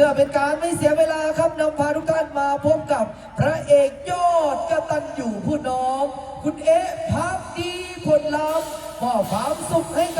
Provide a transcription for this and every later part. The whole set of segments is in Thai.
เพื่อเป็นการไม่เสียเวลาครับนำพาทุกท่านมาพบกับพระเอกยอดกตัญญูผู้น้อง คุณเอ๊ะพักดีผลล้ำมอบความสุขให้กับ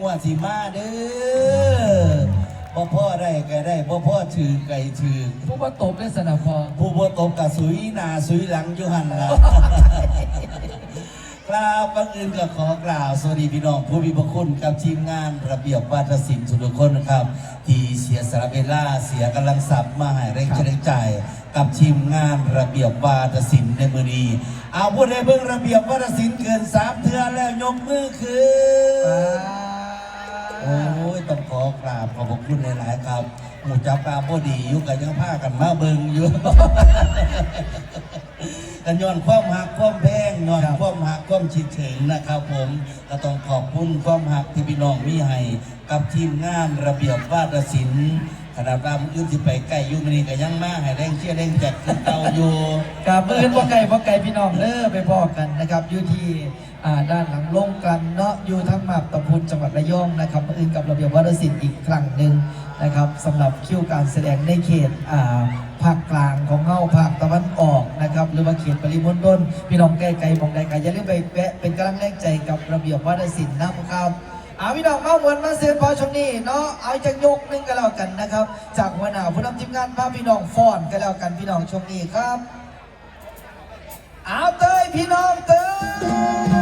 งวดสีมาเด้อพ่อพ่อได้ก็ได้พ่อพ่อถือไก่ถือผู้ว่าตบได้สนับพอผู้บ่ตบกับสุยหนาสุยหลังอยู่หันละกราบบังเอิญก็ขอกล่าวสวัสดีพี่น้องผู้มีพระคุณกับทีมงานระเบียบวาทศิลป์ทุกคนนะครับ ที่เสียสละเวลาเสียกำลังทรัพย์มาให้แรงใจแรงใจกับทีมงานระเบียบวาทศิลป์ในมือนี้เอาผู้ใดเบิ่งระเบียบวาทศิลป์เกินสามเทือแล้วยกมือขึ้น โอ้ยต้องขอกราบขอบพระคุณหลาย ๆ ครับ หมู่จับกาพอดีอยู่กันยังพากันมาเบิงอยู่ กันย้อนความหักความแพงย้อนความหักความชิดถึงนะครับ ผมก็ต้องขอบคุณความหักที่พี่น้องมีให้กับทีมงานระเบียบวาทศิลป์ขนาดว่ามืออื่นที่ไปใกล้ยุ่มอนี่ก็ยังมาให้แรงเชียแรงแจกขึ้นเตาอยู่ กับเมือบ่ไก่บ่ไก่พี่น้องเด้อไปพอกันนะครับอยู่ที่ ด้านหลังโรงกันเนาะอยู่ทั้งมาบตำบลจังหวัดระยองนะครับอื่นกับระเบียบวัฒนศิลป์อีกครั้งหนึ่งนะครับสำหรับคิวการแสดงในเขตภาคกลางของเฮาภาคตะวันออกนะครับหรือว่าเขตปริมณฑลพี่น้องใกล้ๆมองใดไกลอย่าลืมไปแวะเป็นกำลังแรงใจกับระเบียบวัฒนศิลป์นะครับอาพี่น้องมาเหมือนมาเสือนพอชมนี่เนาะเอาจะยกนึงก็แล้วกันนะครับ จากหัวหน้าผู้นำทีมงานพาพี่น้องฟอนก็แล้วกันพี่น้องชมนี่ครับ เอาเตยพี่น้องเตย